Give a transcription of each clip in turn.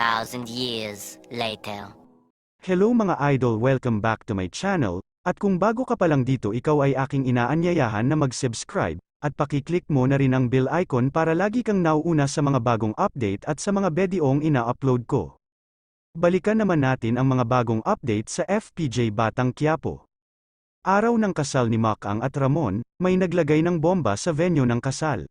thousand years later. Hello mga idol welcome back to my channel, at kung bago ka pa lang dito ikaw ay aking inaanyayahan na mag-subscribe, at pakiclick mo na rin ang bell icon para lagi kang nauuna sa mga bagong update at sa mga bedyong ina-upload ko. Balikan naman natin ang mga bagong update sa FPJ Batang Quiapo. Araw ng kasal ni Makang at Ramon, may naglagay ng bomba sa venue ng kasal.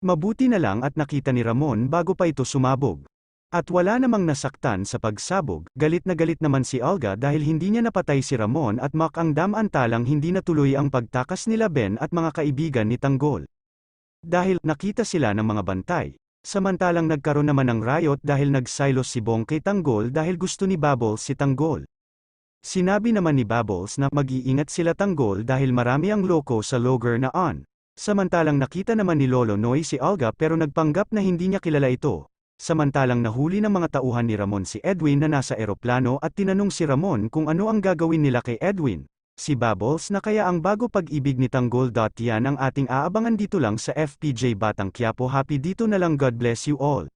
Mabuti na lang at nakita ni Ramon bago pa ito sumabog. At wala namang nasaktan sa pagsabog, galit na galit naman si Olga dahil hindi niya napatay si Ramon at Mac ang damantalang hindi natuloy ang pagtakas nila Ben at mga kaibigan ni Tanggol. Dahil nakita sila ng mga bantay. Samantalang nagkaroon naman ng riot dahil nagsilos si Bong kay Tanggol dahil gusto ni Bubbles si Tanggol. Sinabi naman ni Bubbles na mag-iingat sila Tanggol dahil marami ang loko sa logger na on. Samantalang nakita naman ni Lolo Noy si Olga pero nagpanggap na hindi niya kilala ito. Samantalang nahuli ng mga tauhan ni Ramon si Edwin na nasa eroplano at tinanong si Ramon kung ano ang gagawin nila kay Edwin. Si Bubbles na kaya ang bago pag-ibig ni Tanggol. Yan ang ating aabangan dito lang sa FPJ Batang Quiapo. Happy dito na lang God bless you all.